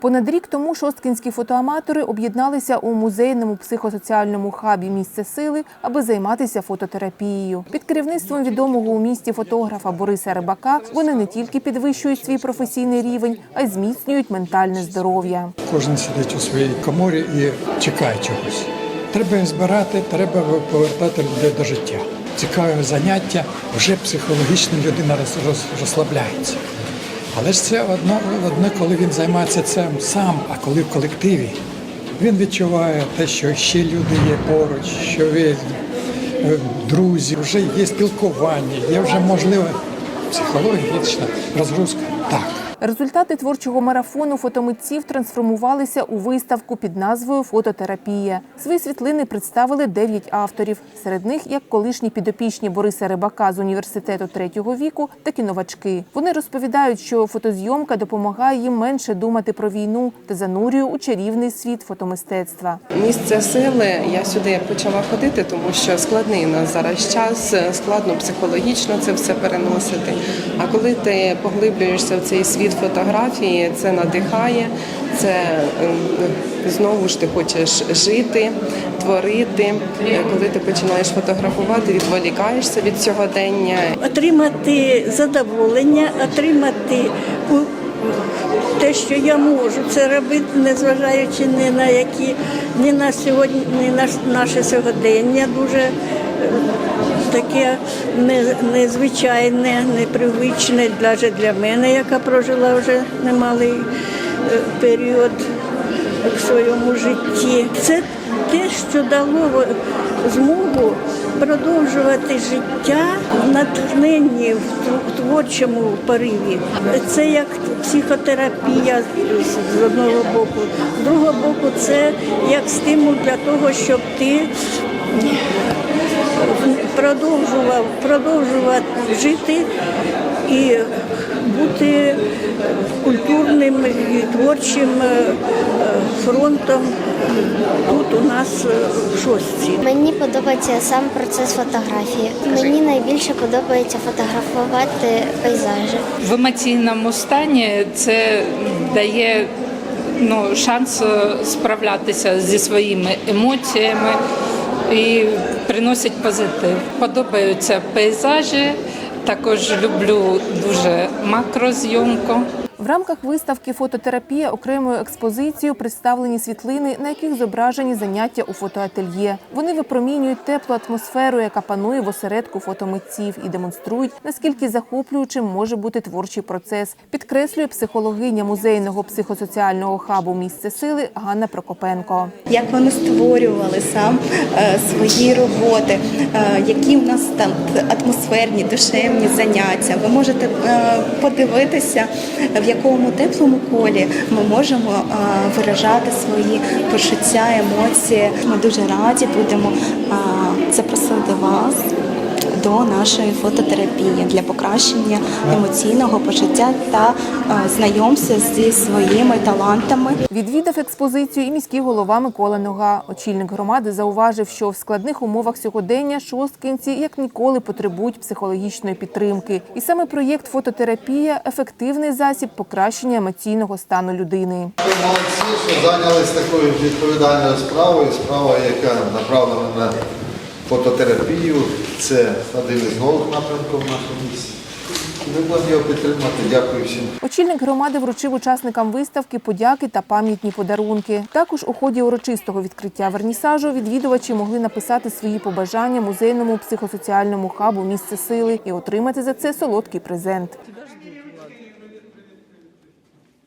Понад рік тому шосткінські фотоаматори об'єдналися у музейному психосоціальному хабі місце сили, аби займатися фототерапією. Під керівництвом відомого у місті фотографа Бориса Рибака вони не тільки підвищують свій професійний рівень, а й зміцнюють ментальне здоров'я. Кожен сидить у своїй коморі і чекає чогось. Треба їх збирати, треба повертати людей до життя. Цікаве заняття, вже психологічно людина роз- роз- розслабляється. Але ж це одно, одне, коли він займається цим сам, а коли в колективі. Він відчуває те, що ще люди є поруч, що є е, друзі, вже є спілкування, є вже можливо психологічна розгрузка. Так. Результати творчого марафону фотомитців трансформувалися у виставку під назвою Фототерапія. Свої світлини представили дев'ять авторів. Серед них як колишні підопічні Бориса Рибака з університету третього віку, так і новачки. Вони розповідають, що фотозйомка допомагає їм менше думати про війну та занурює у чарівний світ фотомистецтва. Місце сили я сюди почала ходити, тому що складний у нас зараз час, складно психологічно це все переносити. А коли ти поглиблюєшся в цей світ фотографії, це надихає, це ем, знову ж ти хочеш жити, творити. Е, Коли ти починаєш фотографувати, відволікаєшся від сьогодення. отримати задоволення, отримати те, що я можу це робити, незважаючи ні на які ні на сьогодні, ні на наше сьогодення дуже е, таке незвичайне, непривичне навіть для мене, яка прожила вже немалий е, період в своєму житті. Це те, що дало змогу продовжувати життя в натхненні в творчому пориві. Це як психотерапія з- одного боку, з другого боку, це як стимул для того, щоб ти продовжував, продовжувати жити і бути культурним і творчим е, фронтом тут у нас е, в шостці. Мені подобається сам процес фотографії. Мені найбільше подобається фотографувати пейзажі. в емоційному стані це дає ну, шанс е, справлятися зі своїми емоціями і приносить позитив. Подобаються пейзажі, також люблю дуже макрозйомку. В рамках виставки Фототерапія окремою експозицією представлені світлини, на яких зображені заняття у фотоательє. Вони випромінюють теплу атмосферу, яка панує в осередку фотомитців, і демонструють, наскільки захоплюючим може бути творчий процес. Підкреслює психологиня музейного психосоціального хабу місце сили Ганна Прокопенко. як вони створювали сам е, свої роботи, е, які в нас там атмосферні, душевні заняття. Ви можете е, подивитися, в якому теплому колі ми можемо е, виражати свої почуття, емоції. Ми дуже раді будемо е, запросити вас. До нашої фототерапії для покращення емоційного почуття та е, знайомства зі своїми талантами. Відвідав експозицію і міський голова Микола Нога. Очільник громади зауважив, що в складних умовах сьогодення шосткинці як ніколи потребують психологічної підтримки. І саме проєкт фототерапія ефективний засіб покращення емоційного стану людини. Молодці, що зайнялися такою відповідальною справою. Справа, яка направлена на фототерапію. Це один із нових напрямків в нашому місті. Ми будемо його підтримати. Дякую всім. Очільник громади вручив учасникам виставки подяки та пам'ятні подарунки. Також у ході урочистого відкриття вернісажу відвідувачі могли написати свої побажання музейному психосоціальному хабу місце сили і отримати за це солодкий презент.